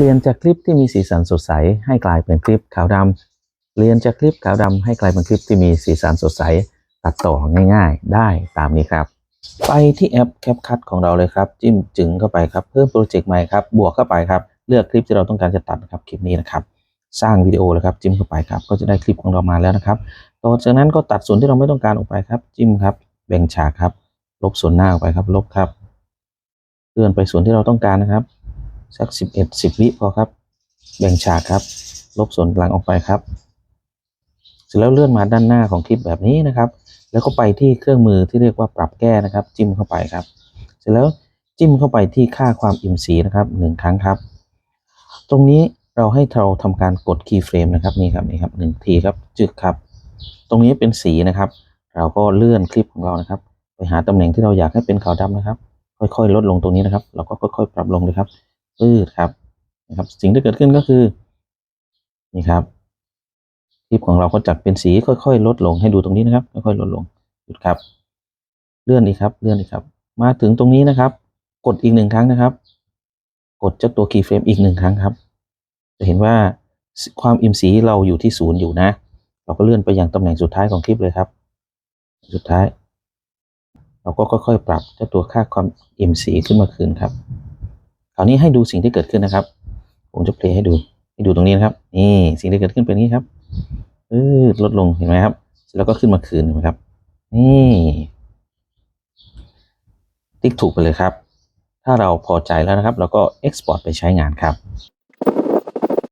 ลี่ยนจากคลิปที่มีสีสันสดใส ให้กลายเป็นคลิปขาวดำเปลี่ยนจากคลิปขาวดำให้กลายเป็นคลิปที่มีสีสันสดใส ตัดต่อง่ายๆ ได้ตามนี้ครับ ไปที่แอป CapCut ของเราเลยครับ จิ้มจึงเข้าไปครับ เพิ่มโปรเจกต์ใหม่ครับ บวกเข้าไปครับ เลือกคลิปที่เราต้องการจะตัดครับคลิปนี้นะครับ สร้างวิดีโอเลยครับ จิ้มเข้าไปครับ ก็จะได้คลิปของเรามาแล้วนะครับ ต่อจากนั้นก็ตัดส่วนที่เราไม่ต้องการออกไปครับ จิ้มครับ แบ่งฉากครับ ลบส่วนหน้าออกไปครับ ลบครับ เลื่อนไปส่วนที่เราต้องการนะครับ สักสิบเอ็ดสิบวิพอครับ แบ่งฉากครับ ลบส่วนหลังออกไปครับ เสร็จแล้วเลื่อนมาด้านหน้าของคลิปแบบนี้นะครับ แล้วก็ไปที่เครื่องมือที่เรียกว่าปรับแก้นะครับ จิ้มเข้าไปครับ เสร็จแล้วจิ้มเข้าไปที่ค่าความอิ่มสีนะครับหนึ่งครั้งครับ ตรงนี้เราให้เราทำการกดคีย์เฟรมนะครับนี่ครับนี่ครับหนึ่งทีครับจึกครับ ตรงนี้เป็นสีนะครับ เราก็เลื่อนคลิปของเรานะครับ ไปหาตำแหน่งที่เราอยากให้เป็นขาวดำนะครับ ค่อยๆ ลดลงตรงนี้นะครับ เราก็ค่อยๆ ปรับลงเลยครับ ปืดครับนะครับ สิ่งที่เกิดขึ้นก็คือ นี่ครับคลิปของเราก็จัดเป็นสีค่อยๆ ลดลงให้ดูตรงนี้นะครับ ค่อยๆลดลงหยุดครับ เลื่อนอีกครับ เลื่อนอีกครับ มาถึงตรงนี้นะครับ กดอีกหนึ่งครั้งนะครับ กดเจ้าตัวคีย์เฟรมอีกหนึ่งครั้งครับ จะเห็นว่าความอิ่มสีเราอยู่ที่ศูนย์อยู่นะ เราก็เลื่อนไปยังตำแหน่งสุดท้ายของคลิปเลยครับ สุดท้าย เราก็ค่อยๆ ปรับเจ้าตัวค่าความอิ่มสีขึ้นมาคืนครับ คราวนี้ให้ดูสิ่งที่เกิดขึ้นนะครับ ผมจะเพลย์ให้ดู ให้ดูตรงนี้นะครับ นี่สิ่งที่เกิดขึ้นเป็นนี้ครับเออลดลงเห็นไหมครับ แล้วก็ขึ้นมาคืนเห็นไหมครับ นี่ติ๊กถูกไปเลยครับ ถ้าเราพอใจแล้วนะครับ เราก็เอ็กซ์พอร์ตไปใช้งานครับ